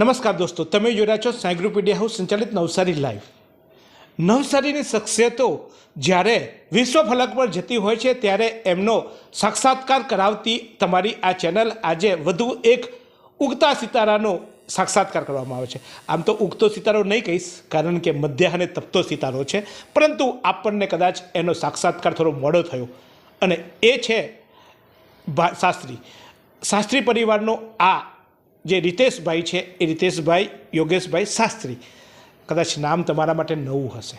નમસ્કાર દોસ્તો, તમે જોઈ છો સાયગ્રુપીડિયા ગ્રુપ હાઉસ સંચાલિત નવસારી લાઈવ. નવસારીની શખ્સિયતો જ્યારે વિશ્વ ફલક પર જતી હોય છે, ત્યારે એમનો સાક્ષાત્કાર કરાવતી તમારી આ ચેનલ આજે વધુ એક ઉગતા સિતારાનો સાક્ષાત્કાર કરવામાં આવે છે. આમ તો ઉગતો સિતારો નહીં કહીશ, કારણ કે મધ્યાહને તપતો સિતારો છે, પરંતુ આપણને કદાચ એનો સાક્ષાત્કાર થોડો મોડો થયો. અને એ છે શાસ્ત્રી. શાસ્ત્રી પરિવારનો આ જે રીતેશભાઈ છે એ રીતેશભાઈ યોગેશભાઈ શાસ્ત્રી. કદાચ નામ તમારા માટે નવું હશે.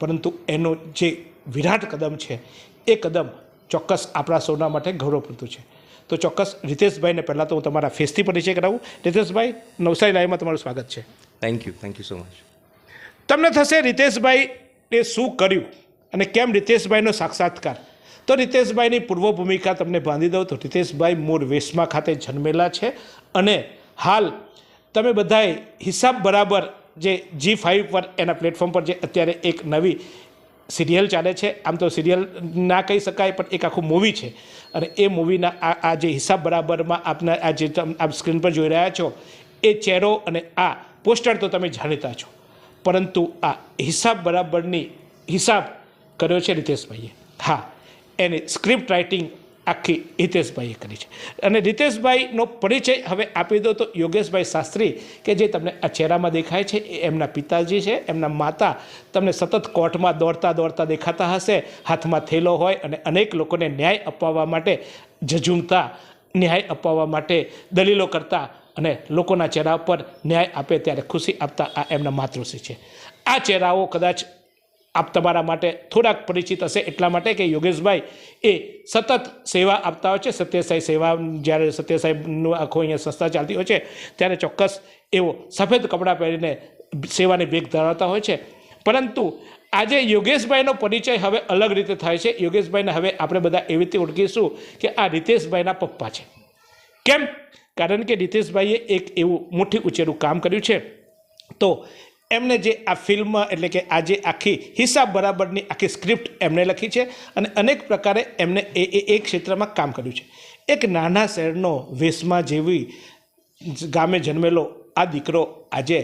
પરંતુ એનો જે વિરાટ કદમ છે એ કદમ ચોક્કસ આપણા સૌના માટે ગૌરવપૂર્તું છે. તો ચોક્કસ રીતેશભાઈને પહેલાં તો હું તમારા ફેસથી પરિચય કરાવું. રીતેશભાઈ નવસારી લાઈવમાં તમારું સ્વાગત છે. Thank you thank you so much તમને થશે રિતેશભાઈ એ શું કર્યું અને કેમ રીતેશભાઈનો સાક્ષાત્કાર? તો રીતેશભાઈની પૂર્વ ભૂમિકા તમને બાંધી દઉં તો રીતેશભાઈ મૂળ વેશમાં ખાતે જન્મેલા છે અને હાલ તમે બધાએ હિસાબ બરાબર જે જી ફાઇવ પર એના પ્લેટફોર્મ પર જે અત્યારે એક નવી સિરિયલ ચાલે છે, આમ તો સિરિયલ ના કહી શકાય પણ એક આખું મૂવી છે. અને એ મૂવીના આ જે હિસાબ બરાબરમાં આપના આ જે આપ સ્ક્રીન પર જોઈ રહ્યા છો, એ ચહેરો અને આ પોસ્ટર તો તમે જાણીતા છો. પરંતુ આ હિસાબ બરાબરની હિસાબ કર્યો છે રીતેશભાઈએ. હા. એની સ્ક્રિપ્ટ રાઇટિંગ આખી હિતેશભાઈએ કરી છે. અને રિતેશભાઈનો પરિચય હવે આપી દો તો યોગેશભાઈ શાસ્ત્રી કે જે તમને આ ચહેરામાં દેખાય છે, એ એમના પિતાજી છે, એમના માતા તમને સતત કોર્ટમાં દોડતા દોડતા દેખાતા હશે, હાથમાં થેલો હોય અને અનેક લોકોને ન્યાય અપાવવા માટે, ઝઝૂમતા ન્યાય અપાવવા માટે, દલીલો કરતા અને લોકોના ચહેરા પર ન્યાય આપે ત્યારે ખુશી આપતા આ એમના માતૃશ્રી છે. આ ચહેરાઓ કદાચ આપ તમારા માટે થોડાક પરિચિત હશે. એટલા માટે કે યોગેશભાઈ એ સતત સેવા આપતા હોય છે. સત્યસાઈ સેવા, જ્યારે સત્યસાઈનું આખો અહીંયા સંસ્થા ચાલતી હોય છે, ત્યારે ચોક્કસ એવો સફેદ કપડાં પહેરીને સેવાની બેગ ધરાવતા હોય છે. પરંતુ આજે યોગેશભાઈનો પરિચય હવે અલગ રીતે થાય છે. યોગેશભાઈને હવે આપણે બધા એવી રીતે ઓળખીશું કે આ રીતેશભાઈના પપ્પા છે. કેમ? કારણ કે રીતેશભાઈએ એક એવું મોટી ઉચેરું કામ કર્યું છે. તો એમને જે આ ફિલ્મ એટલે કે આજે આખી હિસાબ બરાબરની આખી સ્ક્રિપ્ટ એમણે લખી છે અને અનેક પ્રકારે એમને એ એ ક્ષેત્રમાં કામ કર્યું છે. એક નાના શહેરનો વેશમાં જેવી ગામે જન્મેલો આ દીકરો આજે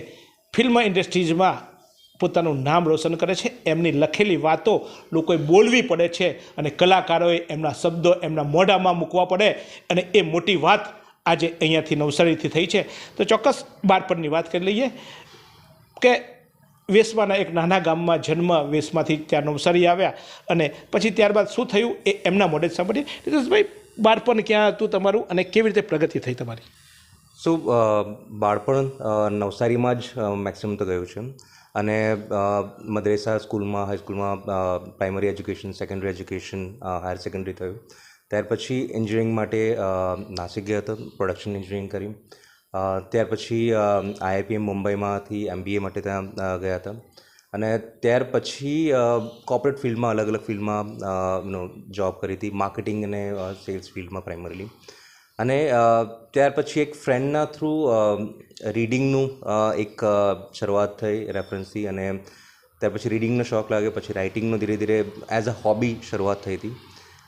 ફિલ્મ ઇન્ડસ્ટ્રીઝમાં પોતાનું નામ રોશન કરે છે. એમની લખેલી વાતો લોકોએ બોલવી પડે છે અને કલાકારોએ એમના શબ્દો એમના મોઢામાં મૂકવા પડે અને એ મોટી વાત આજે અહીંયાથી નવસારીથી થઈ છે. તો ચોક્કસ બાળપણની વાત કરી લઈએ. કે વેસમાના એક નાના ગામમાં જન્મ વેસમાંથી ત્યાં નવસારી આવ્યા અને પછી ત્યારબાદ શું થયું એ એમના મોઢે જ સાંભળીએ. રીતેશભાઈ બાળપણ ક્યાં હતું તમારું અને કેવી રીતે પ્રગતિ થઈ તમારી? સો બાળપણ નવસારીમાં જ મેક્સિમમ તો ગયું છે. અને મદ્રેસા સ્કૂલમાં હાઈસ્કૂલમાં primary education secondary education higher secondary થયું. ત્યાર પછી એન્જિનિયરિંગ માટે નાસિક ગયા હતા પ્રોડક્શન એન્જિનિયરિંગ કરી. અ, ત્યાર પછી આઈઆઈપીએમ મુંબઈમાંથી એમબીએ માટે ત્યાં ગયા હતા. અને ત્યાર પછી કોર્પોરેટ ફિલ્ડમાં અલગ અલગ ફિલ્ડમાં જોબ કરી હતી. માર્કેટિંગ અને સેલ્સ ફિલ્ડમાં પ્રાઇમરીલી અને ત્યાર પછી એક ફ્રેન્ડના થ્રુ રીડિંગનું એક શરૂઆત થઈ રેફરન્સથી અને ત્યાર પછી રીડિંગનો શોખ લાગ્યો. પછી રાઇટિંગનો ધીરે ધીરે એઝ અ હોબી શરૂઆત થઈ હતી.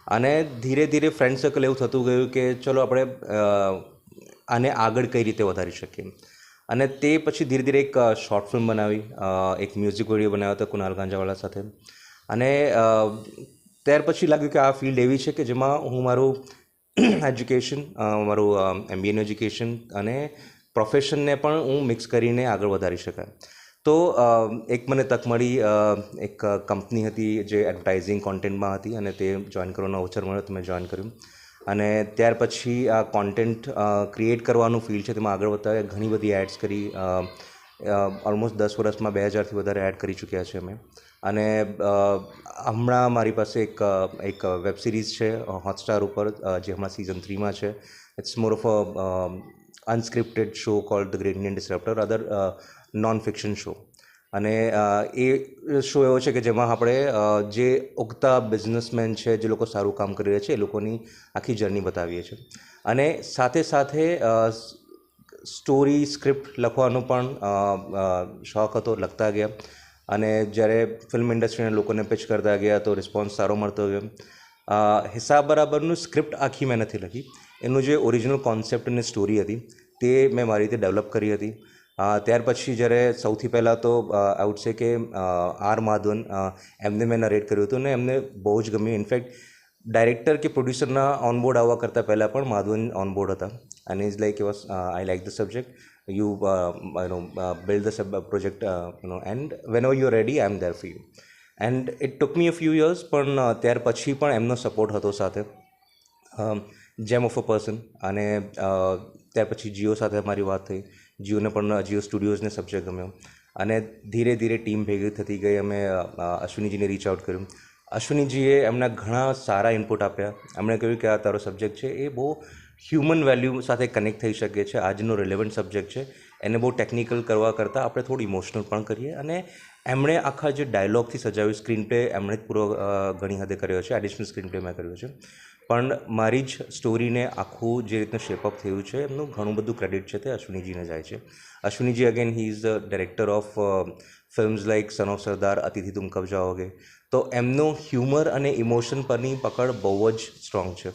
અને ધીરે ધીરે ફ્રેન્ડ સર્કલ એવું થતું ગયું કે, ચલો, આપણે આને આગળ કઈ રીતે વધારી શકીએ? અને તે પછી ધીરે ધીરે એક શોર્ટ ફિલ્મ બનાવી એક મ્યુઝિક વીડિયો બનાવ્યો હતો કુનાલ ગાંજાવાલા સાથે. અને ત્યાર પછી લાગ્યું કે આ ફિલ્ડ એવી છે કે જેમાં હું મારું એજ્યુકેશન મારું એમબીએનું એજ્યુકેશન અને પ્રોફેશનને પણ હું મિક્સ કરીને આગળ વધારી શકાય. તો એક મને તક મળી એક કંપની હતી જે એડવર્ટાઇઝિંગ કોન્ટેન્ટમાં હતી અને તે જોઈન કરવાનો અવસર મળ્યો તો મેં જોઈન કર્યું. અને ત્યાર પછી આ કોન્ટેન્ટ ક્રિએટ કરવાનું ફિલ્ડ છે, તેમાં આગળ વધતા ઘણી બધી એડ્સ કરી ઓલમોસ્ટ દસ વર્ષમાં બે હજારથી વધારે એડ કરી ચૂક્યા છે અમે. અને હમણાં મારી પાસે એક એક વેબ સિરીઝ છે હોટસ્ટાર ઉપર જે હમણાં સિઝન થ્રીમાં છે. It's more of a unscripted show called the great Indian descriptor other non fiction show અને એ શો એવો છે કે જેમાં આપણે જે ઉગતા બિઝનેસમેન છે, જે લોકો સારું કામ કરી રહ્યા છે, એ લોકોની આખી જર્ની બતાવીએ છીએ. અને સાથે સાથે સ્ટોરી સ્ક્રિપ્ટ લખવાનો પણ શોખ હતો, લખતા ગયા. અને જ્યારે ફિલ્મ ઇન્ડસ્ટ્રીના લોકોને પિચ કરતા ગયા તો રિસ્પોન્સ સારો મળતો ગયો. હિસાબ બરાબરનું સ્ક્રિપ્ટ આખી મેં નથી લખી. એનું જે ઓરિજિનલ કોન્સેપ્ટ અને સ્ટોરી હતી, તે મેં મારી રીતે ડેવલપ કરી હતી. ત્યાર પછી જ્યારે સૌથી પહેલાં તો આઉટ છે કે આર માધવન એમને મેં નરેટ કર્યું હતું ને એમને બહુ જ ગમ્યું. ઇનફેક્ટ ડાયરેક્ટર કે પ્રોડ્યુસરના ઓનબોર્ડ આવવા કરતાં પહેલાં પણ માધવન ઓનબોર્ડ હતા. અને is like was I like the subject you know build the sub project no and when you ready I am there for and it took me a few years પણ ત્યાર પછી પણ એમનો સપોર્ટ હતો સાથે. જેમ ઓફ અ પર્સન અને ત્યાર પછી જીઓ સાથે મારી વાત થઈ. જીઓને પણ જીઓ સ્ટુડિયોઝને સબ્જેક્ટ ગમ્યો. અને ધીરે ધીરે ટીમ ભેગી થતી ગઈ, અમે અશ્વિનીજીને રીચ આઉટ કર્યું. અશ્વિનીજીએ એમના ઘણા સારા ઇનપુટ આપ્યા. એમણે કહ્યું કે આ તારો સબ્જેક્ટ છે, એ બહુ હ્યુમન વેલ્યુ સાથે કનેક્ટ થઈ શકે છે. આજનો રિલેવન્ટ સબ્જેક્ટ છે. એને બહુ ટેકનિકલ કરવા કરતાં આપણે થોડું ઇમોશનલ પણ કરીએ. અને એમણે આખા જે ડાયલોગથી સજાવ્યું સ્ક્રીન પ્લે એમણે જ પૂરો ઘણી હદે કર્યો છે. એડિશનલ સ્ક્રીન પ્લે મેં કર્યો છે. પણ મારી જ સ્ટોરીને આખું જે રીતનું શેપઅપ થયું છે, એમનું ઘણું બધું ક્રેડિટ છે તે અશ્વિનીજીને જાય છે. Ashwiniji again he is the director of films like son of Sardaar Atithi Tum Kab જાઓગે તો એમનો હ્યુમર અને ઇમોશન પરની પકડ બહુ જ સ્ટ્રોંગ છે.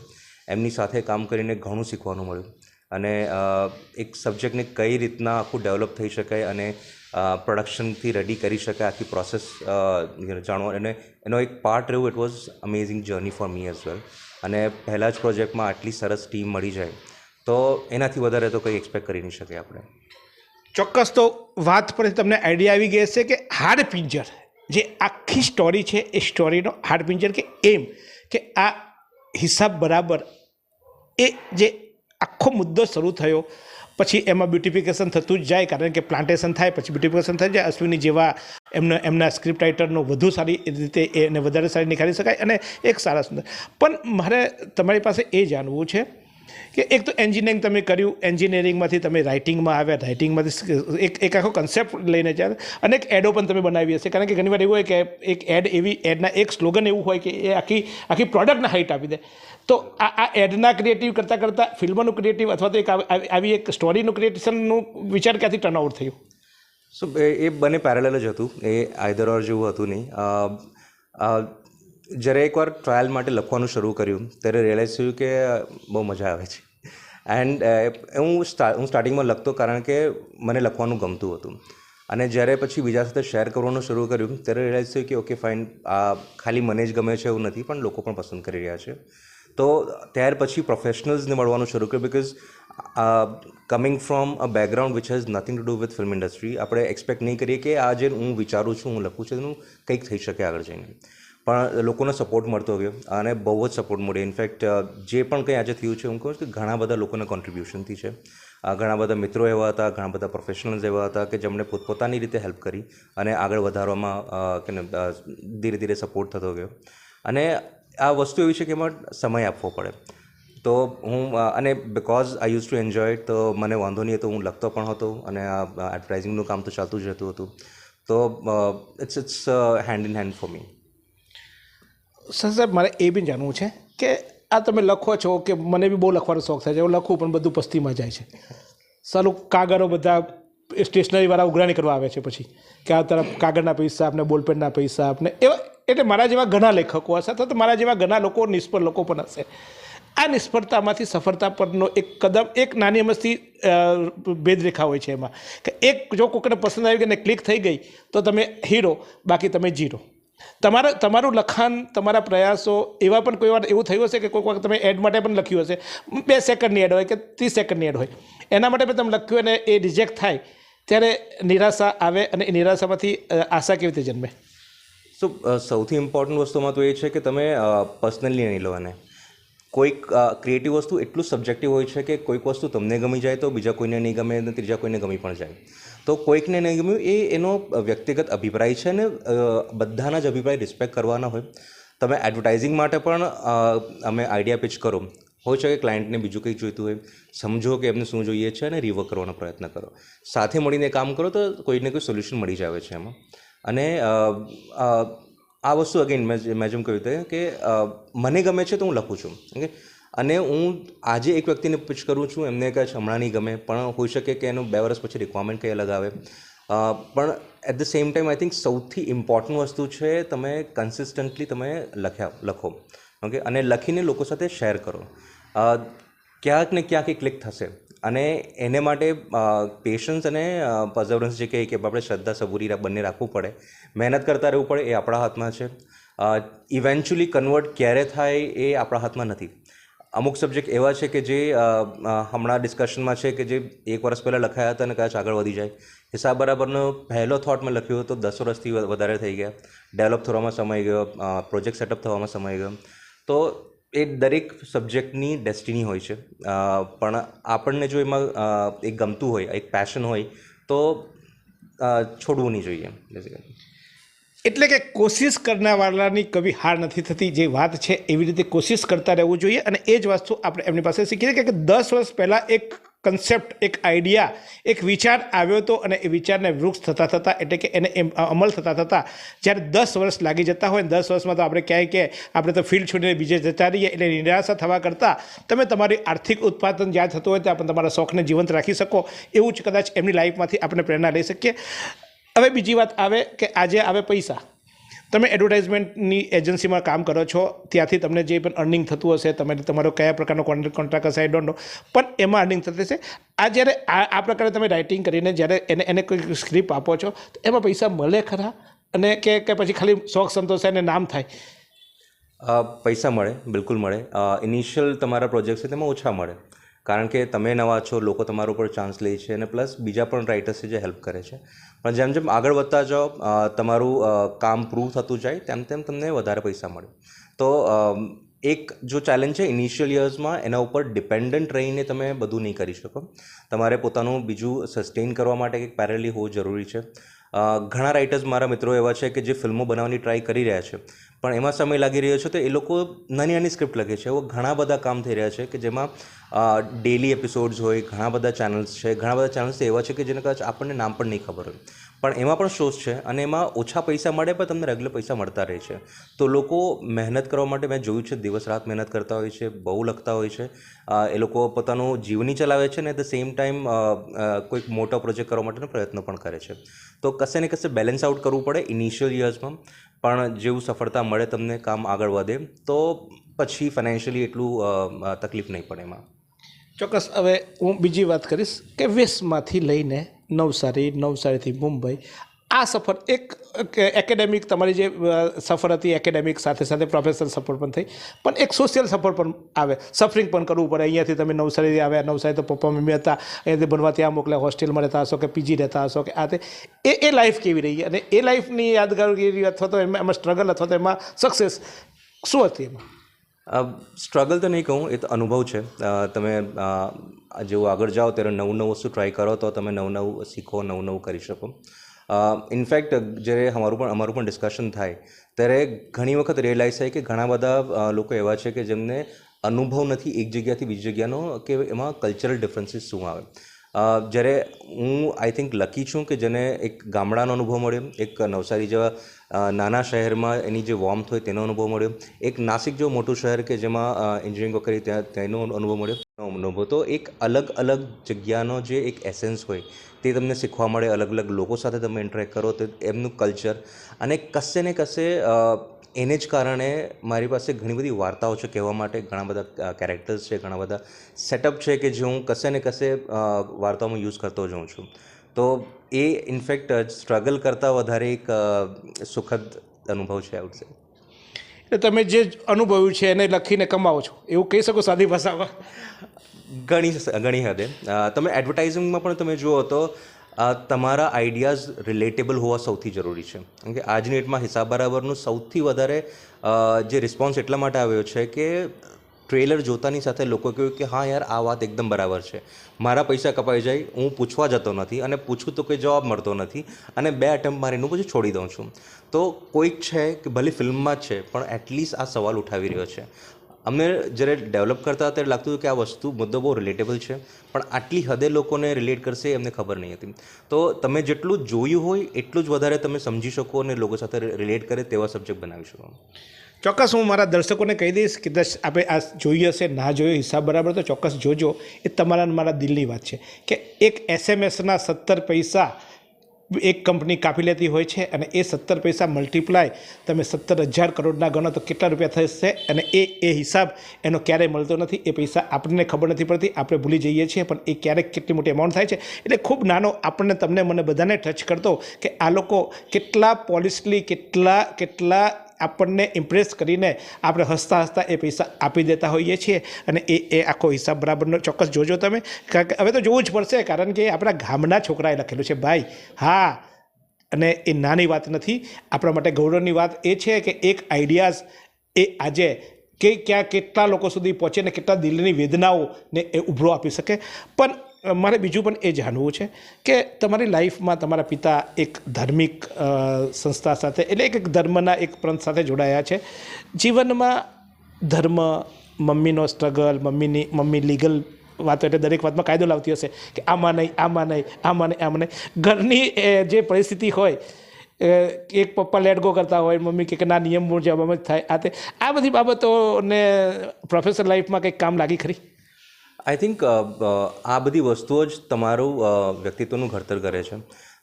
એમની સાથે કામ કરીને ઘણું શીખવાનું મળ્યું. અને એક સબ્જેક્ટને કઈ રીતના આખું ડેવલપ થઈ શકાય અને પ્રોડક્શનથી રેડી કરી શકાય, આખી પ્રોસેસ જાણવા અને એનો એક પાર્ટ રહ્યું it was amazing journey for me as well અને પહેલાં જ પ્રોજેક્ટમાં આટલી સરસ ટીમ મળી જાય, તો એનાથી વધારે તો કંઈ એક્સપેક્ટ કરી નહીં શકીએ આપણે. ચોક્કસ તો વાત પરથી તમને આઈડિયા આવી ગઈ હશે કે હાડ પિંજર જે આખી સ્ટોરી છે એ સ્ટોરીનો હાડ પિંજર કે એમ કે આ હિસાબ બરાબર એ જે આખો મુદ્દો શરૂ થયો, પછી એમાં બ્યુટિફિકેશન થતું જ જાય, કારણ કે પ્લાન્ટેશન થાય, પછી બ્યુટિફિકેશન થઈ જાય, અશ્વિની જેવા એમના એમના સ્ક્રિપ્ટ રાઇટરનો વધુ સારી રીતે એને વધારે સારી નિખારી શકાય અને એક સારા સુંદર. પણ મારે તમારી પાસે એ જાણવું છે કે એક તો એન્જિનિયરિંગ તમે કર્યું એન્જિનિયરિંગમાંથી તમે રાઇટિંગમાં આવ્યા રાઇટિંગમાંથી એક એક આખો કન્સેપ્ટ લઈને ચાલે અને એક એડો પણ તમે બનાવી હશે. કારણ કે ઘણીવાર એવું હોય કે એક એડ એવી એડના એક સ્લોગન એવું હોય કે એ આખી આખી પ્રોડક્ટને હાઇટ આપી દે. તો આ આ એડના ક્રિએટિવ કરતાં કરતાં ફિલ્મનું ક્રિએટિવ અથવા તો એક આવી- એક સ્ટોરીનું ક્રિએશનનું વિચાર ક્યાંથી ટર્ન આઉટ થયું? સો એ બંને પેરેલલ જ હતું. એ આઈધર ઓર જેવું હતું નહીં. જ્યારે એકવાર ટ્રાયલ માટે લખવાનું શરૂ કર્યું, ત્યારે રિયલાઇઝ થયું કે બહુ મજા આવે છે. એન્ડ હું હું સ્ટાર્ટિંગમાં લખતો કારણ કે મને લખવાનું ગમતું હતું. અને જ્યારે પછી બીજા સાથે શેર કરવાનું શરૂ કર્યું, ત્યારે રિયલાઇઝ થયું કે ઓકે ફાઇન આ ખાલી મને જ ગમે છે એવું નથી, પણ લોકો પણ પસંદ કરી રહ્યા છે. તો ત્યાર પછી પ્રોફેશનલ્સને મળવાનું શરૂ કર્યું because coming from a background which has nothing to do with film industry આપણે એક્સપેક્ટ નહીં કરીએ કે આ જે હું વિચારું છું, હું લખું છું, એનું કંઈક થઈ શકે આગળ જઈને. પણ લોકોનો સપોર્ટ મળતો ગયો અને બહુ જ સપોર્ટ મળ્યો. ઇનફેક્ટ જે પણ કંઈ આજે થયું છે, હું કહું કે ઘણા બધા લોકોના કોન્ટ્રીબ્યુશનથી છે. ઘણા બધા મિત્રો એવા હતા, ઘણા બધા પ્રોફેશનલ્સ એવા હતા કે જેમણે પોતપોતાની રીતે હેલ્પ કરી અને આગળ વધારવામાં કે ધીરે ધીરે સપોર્ટ થતો ગયો. અને આ વસ્તુ એવી છે કે એમાં સમય આપવો પડે. તો હું અને because I use to enjoy તો મને વાંધો નહીં હતો હું લખતો પણ હતો અને આ એડવર્ટાઇઝિંગનું કામ તો ચાલતું જ રહેતું હતું. તો it's it's hand in hand for me sir સાહેબ, મારે એ બી જાણવું છે કે આ તમે લખો છો કે મને બી બહુ લખવાનો શોખ થાય છે, હું લખું પણ બધું પસ્તીમાં જાય છે. સારું કાગળો બધા સ્ટેશનરીવાળા ઉઘરાણી કરવા આવે છે પછી, કે આ તરફ કાગળના પૈસા આપને, બોલપેનના પૈસા આપને, એવા એટલે મારા જેવા ઘણા લેખકો હશે અથવા તો મારા જેવા ઘણા લોકો, નિષ્ફળ લોકો પણ હશે. આ નિષ્ફળતામાંથી સફળતા પરનો એક કદમ, એક નાની અમસ્તી ભેદરેખા હોય છે એમાં. કે એક જો કોઈને પસંદ આવી ગઈ અને ક્લિક થઈ ગઈ, તો તમે હીરો, બાકી તમે જીરો. તમારા, તમારું લખાણ, તમારા પ્રયાસો એવા પણ કોઈ વાર એવું થયું હશે કે કોઈક વખત તમે એડ માટે પણ લખ્યું હશે. બે સેકન્ડની એડ હોય કે ત્રીસ સેકન્ડની એડ હોય. એના માટે પણ તમે લખ્યું અને એ રિજેક્ટ થાય, ત્યારે નિરાશા આવે અને એ નિરાશામાંથી આશા કેવી રીતે જન્મે? સો સૌથી ઇમ્પોર્ટન્ટ વસ્તુમાં તો એ છે કે તમે પર્સનલી નહીં લો અને કોઈક ક્રિએટિવ વસ્તુ એટલું સબ્જેક્ટિવ હોય છે કે કોઈક વસ્તુ તમને ગમી જાય તો બીજા કોઈને નહીં ગમે અને ત્રીજા કોઈને ગમી પણ જાય. તો કોઈકને નહીં ગમ્યું એ એનો વ્યક્તિગત અભિપ્રાય છે અને બધાના જ અભિપ્રાય રિસ્પેક્ટ કરવાના હોય. તમે એડવર્ટાઇઝિંગ માટે પણ અમે આઈડિયા પિચ કરો. હોય છે કે ક્લાયન્ટને બીજું કંઈક જોઈતું હોય, સમજો કે એમને શું જોઈએ છે અને રિવર્ક કરવાનો પ્રયત્ન કરો. સાથે મળીને કામ કરો તો કોઈને કોઈ સોલ્યુશન મળી જ આવે છે એમાં. અને આ વસ્તુ અગેન મેં જેમ કહ્યું તે કે મને ગમે છે તો હું લખું છું ઓકે અને હું આજે એક વ્યક્તિને પૂછ કરું છું, એમને કદાચ હમણાં નહીં ગમે, પણ હોઈ શકે કે એનું બે વર્ષ પછી રિક્વાયરમેન્ટ કંઈ અલગ આવે. પણ at the same time I think સૌથી ઇમ્પોર્ટન્ટ વસ્તુ છે તમે કન્સિસ્ટન્ટલી તમે લખ્યા, લખો ઓકે અને લખીને લોકો સાથે શેર કરો. ક્યાંક ને ક્યાંક એ ક્લિક થશે. અને એને માટે પેશન્સ અને પઝવરન્સ જે કહે કે આપણે શ્રદ્ધા સબૂરી બંને રાખવું પડે. મહેનત કરતા રહેવું પડે એ આપણા હાથમાં છે. ઇવેન્ચ્યુઅલી કન્વર્ટ ક્યારે થાય એ આપણા હાથમાં નથી. અમુક સબ્જેક્ટ એવા છે કે જે હમણાં ડિસ્કશનમાં છે કે જે એક વર્ષ પહેલાં લખાયા હતા અને કદાચ આગળ વધી જાય. હિસાબ બરાબરનો પહેલો થોટ મેં લખ્યો હતો, દસ વર્ષથી વધારે થઈ ગયા. ડેવલપ થવામાં સમય ગયો પ્રોજેક્ટ સેટઅપ થવામાં સમય ગયો. તો એ દરેક સબ્જેક્ટની ડેસ્ટિની હોય છે. પણ આપણને જો એમાં એક ગમતું હોય, એક પેશન હોય, તો છોડવું નહીં જોઈએ બેઝિકલી એટલે કે કોશિશ કરનારવાળાની કવિ હાર નથી થતી, જે વાત છે એવી રીતે કોશિશ કરતા રહેવું જોઈએ અને એ જ વસ્તુ આપણે એમની પાસે શીખીએ કે દસ વર્ષ પહેલાં એક કન્સેપ્ટ એક આઈડિયા એક વિચાર આવ્યો હતો અને એ વિચારને વૃક્ષ થતાં થતાં, એટલે કે એને અમલ થતાં થતાં, જ્યારે દસ વર્ષ લાગી જતા હોય ને દસ વર્ષમાં તો આપણે ક્યાંય કે આપણે તો ફિલ્ડ છોડીને બીજે જતા રહીએ, એટલે નિરાશા થવા કરતાં, તમે તમારી આર્થિક ઉત્પાદન જ્યાં થતું હોય, ત્યાં પણ તમારા શોખને જીવંત રાખી શકો, એવું જ કદાચ એમની લાઈફમાંથી આપણે પ્રેરણા લઈ શકીએ. હવે બીજી વાત આવે કે આજે આવે પૈસા. તમે એડવર્ટાઇઝમેન્ટની એજન્સીમાં કામ કરો છો, ત્યાંથી તમને જે પણ અર્નિંગ થતું હશે, તમે તમારો કયા પ્રકારનો કોન્ટ્રાક્ટ હશે આઈ ડોન્ટ નો પણ એમાં અર્નિંગ થતી હશે. આ જ્યારે આ આ પ્રકારે તમે રાઇટિંગ કરીને જ્યારે એને એને કોઈ સ્ક્રિપ્ટ આપો છો, તો એમાં પૈસા મળે ખરા? અને કે કે પછી ખાલી શોખ સંતોષાય અને નામ થાય? પૈસા મળે, બિલકુલ મળે. ઇનિશિયલ તમારા પ્રોજેક્ટ છે તેમાં ઓછા મળે. કારણ કે તમે નવા છો, લોકો તમારા ઉપર ચાન્સ લે છે અને પ્લસ બીજા પણ રાઇટર્સ છે જે હેલ્પ કરે છે. પણ જેમ જેમ આગળ વધતા જાઓ તમારું કામ પ્રૂવ થતું જાય, તેમ તેમ તમને વધારે પૈસા મળે. તો એક જો ચેલેન્જ છે ઇનિશિયલ યર્સમાં એના ઉપર ડિપેન્ડન્ટ રહીને તમે બધું નહીં કરી શકો. તમારે પોતાનું બીજું સસ્ટેન કરવા માટે એક પેરેલી હોવું જરૂરી છે. ઘણા રાઇટર્સ મારા મિત્રો એવા છે કે જે ફિલ્મો બનાવવાની ટ્રાય કરી રહ્યા છે. પણ એમાં સમય લાગી રહ્યો છે તો એ લોકો નાની નાની સ્ક્રિપ્ટ લખે છે. એવો ઘણા બધા કામ થઈ રહ્યા છે કે જેમાં ડેલી એપિસોડ્સ હોય, ઘણા બધા ચેનલ્સ છે. ઘણા બધા ચેનલ્સ એવા છે કે જેને કદાચ આપણને નામ પણ નહીં ખબર હોય. પણ એમાં પણ શોઝ છે અને એમાં ઓછા પૈસા મળે પણ તમને રેગ્યુલર પૈસા મળતા રહે છે. તો લોકો મહેનત કરવા માટે મેં જોયું છે, દિવસ રાત મહેનત કરતા હોય છે, બહુ લખતા હોય છે. એ લોકો પોતાનું જીવની ચલાવે છે ને એટ ધ સેમ ટાઈમ કોઈક મોટો પ્રોજેક્ટ કરવા માટેનો પ્રયત્ન પણ કરે છે. તો કશે ને કશે બેલેન્સ આઉટ કરવું પડે ઇનિશિયલ યર્સમાં પણ જેવું સફળતા મળે તમને કામ આગળ વધે, તો પછી ફાઇનાન્શિયલી એટલું તકલીફ નહીં પડે એમાં. ચોક્કસ. હવે હું બીજી વાત કરીશ કે વેસ્ટમાંથી લઈને નવસારી, નવસારીથી મુંબઈ. આ સફર એક એકેડેમિક તમારી જે સફર હતી એકેડેમિક સાથે સાથે પ્રોફેશનલ સફર પણ થઈ. પણ એક સોશિયલ સફર પણ આવે. સફરિંગ પણ કરવું પડે. અહીંયાથી તમે નવસારીથી આવ્યા, નવસારી તો પપ્પા, મમ્મી હતા. અહીંયાથી ભણવા ત્યાં મોકલ્યા હોસ્ટેલમાં રહેતા હશો કે પીજી રહેતા હશો કે આ તે. એ એ લાઈફ કેવી રહી? અને એ લાઈફની યાદગારી અથવા તો એમાં સ્ટ્રગલ અથવા તો એમાં સક્સેસ શું હતી એમાં? સ્ટ્રગલ તો નહીં કહું, એ તો અનુભવ છે. તમે જેવું આગળ જાઓ, ત્યારે નવું નવું વસ્તુ ટ્રાય કરો, તો તમે નવું નવું શીખો, નવું નવું કરી શકો. ઇનફેક્ટ જ્યારે અમારું પણ અમારું પણ ડિસ્કશન થાય, ત્યારે ઘણી વખત રિયલાઇઝ થાય કે ઘણા બધા લોકો એવા છે કે જેમને અનુભવ નથી એક જગ્યાથી બીજી જગ્યાનો, કે એમાં કલ્ચરલ ડિફરન્સીસ શું આવે. જ્યારે હું આઈ થિંક લકી છું કે જેને એક ગામડાનો અનુભવ મળ્યો, એક નવસારી જેવા નાના શહેરમાં એની જે વોર્મથ હોય તેનો અનુભવ મળ્યો. એક નાસિક જેવું મોટું શહેર કે જેમાં એન્જિનિયરિંગ કરી ત્યાં, તેનો અનુભવ મળ્યો. અનુભવ તો એક અલગ અલગ જગ્યાનો જે એક એસેન્સ હોય તે તમને શીખવા મળે. અલગ અલગ લોકો સાથે તમે ઇન્ટરેક્ટ કરો, તો એમનું કલ્ચર અને કશે ને કશે એને જ કારણે મારી પાસે ઘણી બધી વાર્તાઓ છે કહેવા માટે ઘણા બધા કેરેક્ટર્સ છે ઘણા બધા સેટઅપ છે કે જે હું કશે ને કશે વાર્તાઓમાં યુઝ કરતો જાઉં છું. તો એ ઇનફેક્ટ સ્ટ્રગલ કરતાં વધારે એક સુખદ અનુભવ છે આઉટ એટલે તમે જે અનુભવ્યું છે એને લખીને કમાવો છો. એવું કહી શકો સાદી ભાષામાં? ઘણી ઘણી હદે. તમે એડવર્ટાઇઝિંગમાં પણ તમે જુઓ તો તમારા આઈડિયાઝ રિલેટેબલ હોવા સૌથી જરૂરી છે. કેમ કે આજની ડેટમાં હિસાબ બરાબરનું સૌથી વધારે જે રિસ્પોન્સ એટલા માટે આવ્યો છે કે ટ્રેલર જોતાની સાથે લોકો કહ્યું કે, હા યાર, આ વાત એકદમ બરાબર છે. મારા પૈસા કપાઈ જાય, હું પૂછવા જતો નથી અને પૂછું તો કોઈ જવાબ મળતો નથી અને બે અટેમ્પ મારીને પછી છોડી દઉં છું. તો કોઈક છે કે ભલે ફિલ્મમાં છે, પણ એટલીસ્ટ આ સવાલ ઉઠાવી રહ્યો છે. અમને જ્યારે ડેવલપ કરતા ત્યારે લાગતું હતું કે આ વસ્તુ મુદ્દો બહુ રિલેટેબલ છે, પણ આટલી હદે લોકોને રિલેટ કરશે એમને ખબર નહીં હતી. તો તમે જેટલું જોયું હોય, એટલું જ વધારે તમે સમજી શકો અને લોકો સાથે રિલેટ કરે તેવા સબ્જેક્ટ બનાવી શકો. ચોક્કસ હું મારા દર્શકોને કહી દઈશ કે દસ આપણે આ જોઈ હશે, ના જોયો, હિસાબ બરાબર તો ચોક્કસ જોજો. એ તમારા મારા દિલની વાત છે કે એક એસએમએસના સત્તર પૈસા એક કંપની કાપી લેતી હોય છે અને એ સત્તર પૈસા મલ્ટીપ્લાય તમે સત્તર હજાર કરોડના ગણો તો કેટલા રૂપિયા થશે? અને એ એ હિસાબ એનો ક્યારેય મળતો નથી. એ પૈસા આપણને ખબર નથી પડતી. આપણે ભૂલી જઈએ છીએ, પણ એ ક્યારેક કેટલી મોટી અમાઉન્ટ થાય છે. એટલે ખૂબ નાનો આપણને તમને મને બધાને ટચ કરતો કે આ લોકો કેટલા પોલિસલી કેટલા કેટલા આપણને ઇમ્પ્રેસ કરીને આપણે હસતા હસતા એ પૈસા આપી દેતા હોઈએ છીએ અને એ એ આખો હિસાબ બરાબરનો ચોક્કસ જોજો તમે. કારણ કે હવે તો જોવું જ પડશે, કારણ કે આપણા ગામના છોકરાએ લખેલું છે, ભાઈ, હા. અને એ નાની વાત નથી. આપણા માટે ગૌરવની વાત એ છે કે એક આઈડિયાઝ એ આજે કે ક્યાં કેટલા લોકો સુધી પહોંચે ને કેટલા દિલની વેદનાઓને એ ઉભરો આપી શકે. પણ મારે બીજું પણ એ જાણવું છે કે તમારી લાઈફમાં તમારા પિતા એક ધાર્મિક સંસ્થા સાથે એટલે એક એક ધર્મના એક પ્રંથ સાથે જોડાયા છે. જીવનમાં ધર્મ, મમ્મીનો સ્ટ્રગલ, મમ્મીની, મમ્મી લીગલ વાતો એટલે દરેક વાતમાં કાયદો લાવતી હશે કે આમાં નહીં આમાં નહીં આમાં નહીં આમાં નહીં. ઘરની જે પરિસ્થિતિ હોય એક પપ્પા લેટ ગો કરતા હોય, મમ્મી કે ના, નિયમ મુજબ જ થાય. આ તે, આ બધી બાબતોને પ્રોફેશનલ લાઈફમાં કંઈક કામ લાગી ખરી? આઈ થિંક આ બધી વસ્તુઓ જ તમારું વ્યક્તિત્વનું ઘડતર કરે છે.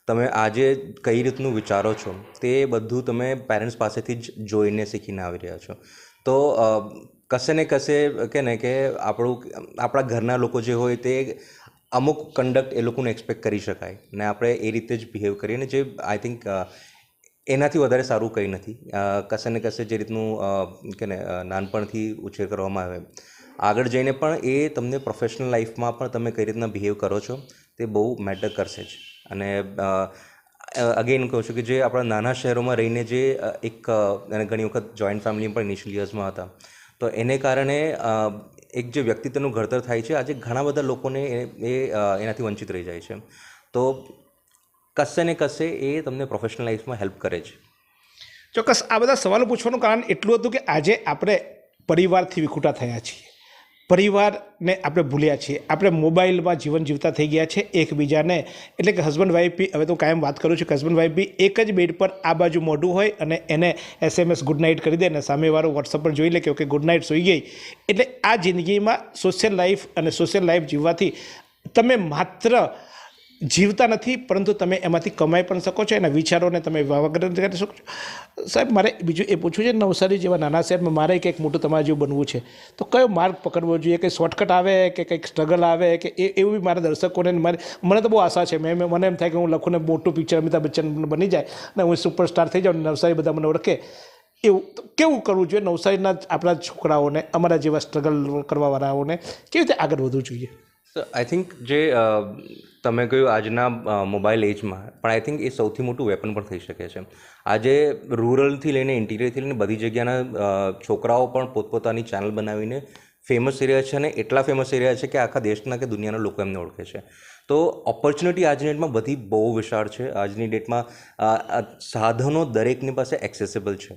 તમે આજે કઈ રીતનું વિચારો છો તે બધું તમે પેરેન્ટ્સ પાસેથી જ જોઈને શીખીને આવી રહ્યા છો. તો કશે ને કશે કે ને કે આપણું, આપણા ઘરના લોકો જે હોય તે અમુક કન્ડક્ટ એ લોકોને એક્સપેક્ટ કરી શકાય ને આપણે એ રીતે જ બિહેવ કરીએ ને જે આઈ થિંક એનાથી વધારે સારું કંઈ નથી. કશે ને કશે જે રીતનું કે ને નાનપણથી ઉછેર કરવામાં આવે આગળ જઈને પણ એ તમને પ્રોફેશનલ લાઈફમાં પણ તમે કઈ રીતના બિહેવ કરો છો તે બહુ મેટર કરશે જ. અને અગેન કહું છું કે જે આપણા નાના શહેરોમાં રહીને જે એક ઘણી વખત જોઈન્ટ ફેમિલી પણ ઇનિશિયલ યર્સમાં હતા તો એને કારણે એક જે વ્યક્તિત્વનું ઘડતર થાય છે આજે ઘણા બધા લોકોને એ એ, એનાથી વંચિત રહી જાય છે. તો કશે ને કશે એ તમને પ્રોફેશનલ લાઈફમાં હેલ્પ કરે છે ચોક્કસ આ બધા સવાલો પૂછવાનું કારણ એટલું હતું કે આજે આપણે પરિવારથી વિખૂટા થયા છીએ. પરિવારને આપણે ભૂલ્યા છીએ. આપણે મોબાઈલમાં જીવન જીવતા થઈ ગયા છે એકબીજાને. એટલે કે હસબન્ડ વાઈફ બી, હવે તો કાયમ વાત કરું છું કે હસબન્ડ વાઈફ બી એક જ બેડ પર આ બાજુ મોઢું હોય અને એને એસએમએસ ગુડ નાઇટ કરી દે અને સામેવાળો વોટ્સઅપ પર જોઈ લે કે ઓકે ગુડ નાઇટ સૂઈ ગઈ. એટલે આ જિંદગીમાં સોશિયલ લાઈફ અને સોશિયલ લાઈફ જીવવાથી તમે માત્ર જીવતા નથી, પરંતુ તમે એમાંથી કમાઈ પણ શકો છો, એના વિચારોને તમે વાવગ્રહ કરી શકો છો. સાહેબ, મારે બીજું એ પૂછવું છે, નવસારી જેવા નાના શહેરમાં મારે કંઈક મોટું તમારા જેવું બનવું છે. તો કયો માર્ગ પકડવો જોઈએ? કે શોર્ટકટ આવે કે કંઈક સ્ટ્રગલ આવે કે એ, એવું મારા દર્શકોને મારે, મને તો બહુ આશા છે. મેં મને એમ થાય કે હું લખું ને મોટું પિક્ચર અમિતાભ બચ્ચન બની જાય ને હું સુપરસ્ટાર થઈ જાઉં નવસારી બધા મને ઓળખે. એવું કેવું કરવું જોઈએ નવસારીના આપણા છોકરાઓને, અમારા જેવા સ્ટ્રગલ કરવાવાળાઓને કેવી રીતે આગળ વધવું જોઈએ? આઈ થિંક જે તમે કહ્યું આજના મોબાઈલ એજમાં પણ આઈ થિંક એ સૌથી મોટું વેપન પણ થઈ શકે છે. આજે રૂરલથી લઈને ઇન્ટિરિયરથી લઈને બધી જગ્યાના છોકરાઓ પણ પોતપોતાની ચેનલ બનાવીને ફેમસ એરિયા છે અને એટલા ફેમસ એરિયા છે કે આખા દેશના કે દુનિયાના લોકો એમને ઓળખે છે. તો ઓપોર્ચ્યુનિટી આજની ડેટમાં બધી બહુ વિશાળ છે. આજની ડેટમાં સાધનો દરેકની પાસે એક્સેસિબલ છે.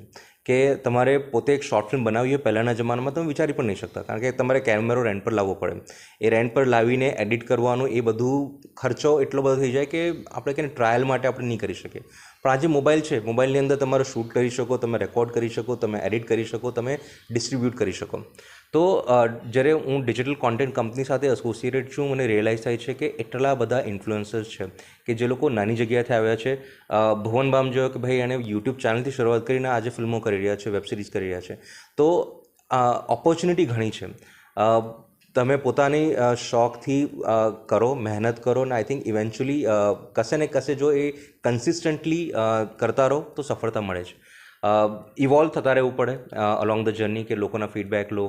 કે તમારે પોતે એક શોર્ટ ફિલ્મ બનાવી હોય પહેલાંના જમાનામાં, તમે વિચારી પણ નહીં શકતા. કારણ કે તમારે કેમેરો રેન્ટ પર લાવવો પડે. એ રેન્ટ પર લાવીને એડિટ કરવાનું એ બધું ખર્ચો એટલો બધો થઈ જાય કે આપણે કે ટ્રાયલ માટે આપણે નહીં કરી શકીએ. પણ આજે મોબાઈલ છે મોબાઈલની અંદર તમારે શૂટ કરી શકો, તમે રેકોર્ડ કરી શકો, તમે એડિટ કરી શકો, તમે ડિસ્ટ્રીબ્યુટ કરી શકો. તો જ્યારે હું ડિજિટલ કોન્ટેન્ટ કંપની સાથે એસોસિએટેડ છું, મને રિયલાઇઝ થાય છે કે એટલા બધા ઇન્ફ્લુઅન્સર્સ છે કે જે લોકો નાની જગ્યાએથી આવ્યા છે. ભુવન બામ જોયો કે ભાઈ એણે યુટ્યુબ ચેનલથી શરૂઆત કરીને આજે ફિલ્મો કરી રહ્યા છે વેબ સિરીઝ કરી રહ્યા છે. તો ઓપોર્ચ્યુનિટી ઘણી છે. તમે પોતાની શોખથી કરો, મહેનત કરો ને આઈ થિંક ઇવેન્ચ્યુઅલી કશે ને કશે જો એ કન્સિસ્ટન્ટલી કરતા રહો તો સફળતા મળે છે. ઇવોલ્વ થતા રહેવું પડે અલોંગ ધ જર્ની કે લોકોના ફીડબેક લો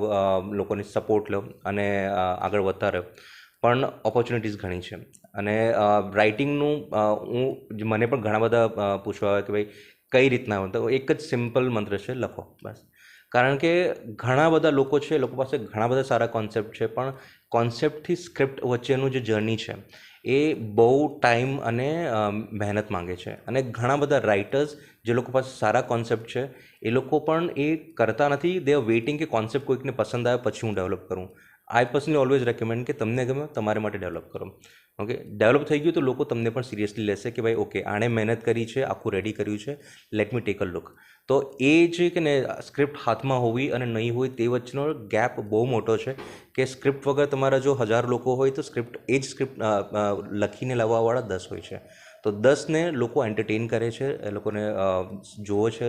લોકોની સપોર્ટ લો અને આગળ વધતા રહો. પણ ઓપોર્ચ્યુનિટીઝ ઘણી છે. અને રાઇટિંગનું હું, મને પણ ઘણા બધા પૂછવા આવે કે ભાઈ કઈ રીતના તો એક જ સિમ્પલ મંત્ર છે, લખો, બસ. કારણ કે ઘણા બધા લોકો છે, લોકો પાસે ઘણા બધા સારા કોન્સેપ્ટ છે, પણ કોન્સેપ્ટથી સ્ક્રિપ્ટ વચ્ચેનું જે જર્ની છે, એ બહુ ટાઈમ અને મહેનત માંગે છે. અને ઘણા બધા રાઇટર્સ જે લોકો પાસે સારા કોન્સેપ્ટ છે, એ લોકો પણ એ કરતા નથી. દે આર વેઇટિંગ કે કોન્સેપ્ટ કોઈકને પસંદ આવે, પછી હું ડેવલપ કરું. આઈ પર્સનલી ઓલવેઝ રેકમેન્ડ કે તમને ગમે, તમારે માટે ડેવલપ કરો. ઓકે ડેવલપ થઈ ગયું તો લોકો તમને પણ સિરિયસલી લેશે કે ભાઈ ઓકે આણે મહેનત કરી છે, આખું રેડી કર્યું છે let me take a look તો એ જે કે ને સ્ક્રિપ્ટ હાથમાં હોવી અને નહીં હોય તે વચ્ચેનો ગેપ બહુ મોટો છે કે સ્ક્રિપ્ટ વગર તમારા જો હજાર લોકો હોય તો સ્ક્રિપ્ટ એ જ સ્ક્રિપ્ટ લખીને લાવવાવાળા દસ હોય છે. તો દસને લોકો એન્ટરટેન કરે છે, એ લોકોને જુઓ છે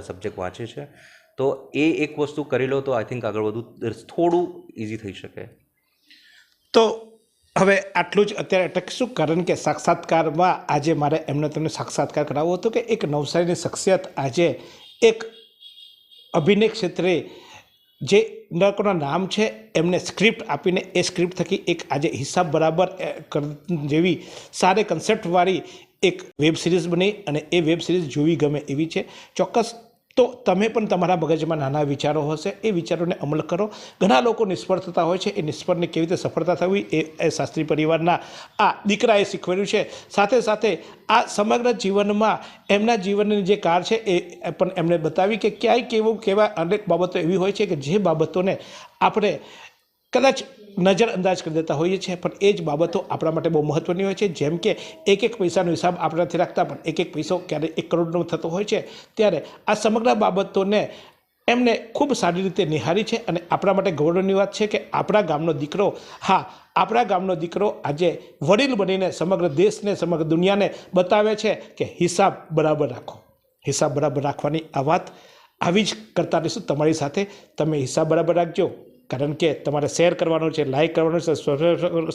સબ્જેક્ટ વાંચે છે. તો એ એક વસ્તુ કરી લો તો આઈ થિંક આગળ વધુ થોડું ઇઝી થઈ શકે. તો હવે આટલું જ અત્યારે અટકશું કારણ કે સાક્ષાત્કારમાં આજે મારે એમને તમને સાક્ષાત્કાર કરાવવો હતો કે એક નવસારીની શખ્સિયત આજે એક અભિનય ક્ષેત્રે જે લોકોના નામ છે, એમને સ્ક્રિપ્ટ આપીને એ સ્ક્રિપ્ટ થકી એક આજે હિસાબ બરાબર જેવી સારી કન્સેપ્ટવાળી એક વેબ સિરીઝ બની અને એ વેબ સિરીઝ જોવી ગમે એવી છે. ચોક્કસ તો તમે પણ તમારા મગજમાં નાના વિચારો હશે, એ વિચારોને અમલ કરો. ઘણા લોકો નિષ્ફળ થતા હોય છે, એ નિષ્ફળને કેવી રીતે સફળતા થવી એ એ શાસ્ત્રી પરિવારના આ દીકરાએ શીખવાડ્યું છે. સાથે સાથે આ સમગ્ર જીવનમાં એમના જીવનની જે કાર છે, એ પણ એમણે બતાવી કે ક્યાંય કેવું, કેવા અનેક બાબતો એવી હોય છે કે જે બાબતોને આપણે કદાચ નજરઅંદાજ કરી દેતા હોઈએ છીએ, પણ એ જ બાબતો આપણા માટે બહુ મહત્ત્વની હોય છે. જેમ કે એક એક પૈસાનો હિસાબ આપણે નથી રાખતા પણ એક એક પૈસો ક્યારે એક કરોડનો થતો હોય છે. ત્યારે આ સમગ્ર બાબતોને એમને ખૂબ સારી રીતે નિહારી છે અને આપણા માટે ગૌરવની વાત છે કે આપણા ગામનો દીકરો, હા, આપણા ગામનો દીકરો આજે વડીલ બનીને સમગ્ર દેશને, સમગ્ર દુનિયાને બતાવે છે કે હિસાબ બરાબર રાખો. હિસાબ બરાબર રાખવાની આ વાત આવી જ કરતા રહીશું તમારી સાથે. તમે હિસાબ બરાબર રાખજો. કારણ કે તમારે શેર કરવાનો છે લાઇક કરવાનો છે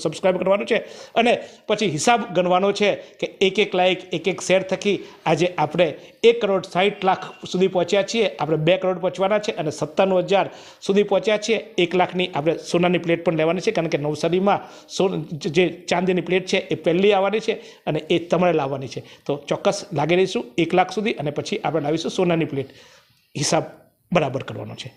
સબસ્ક્રાઈબ કરવાનું છે અને પછી હિસાબ ગણવાનો છે કે એક એક લાઇક એક એક શેર થકી આજે આપણે એક કરોડ સાઠ લાખ સુધી પહોંચ્યા છીએ. આપણે બે કરોડ પહોંચવાના છે અને સત્તાણું હજાર સુધી પહોંચ્યા છીએ. એક લાખની આપણે સોનાની પ્લેટ પણ લેવાની છે કારણ કે નવસારીમાં સોન જે ચાંદીની પ્લેટ છે એ પહેલી આવવાની છે અને એ તમારે લાવવાની છે. તો ચોક્કસ લાગી રહીશું એક લાખ સુધી અને પછી આપણે લાવીશું સોનાની પ્લેટ હિસાબ બરાબર કરવાનો છે.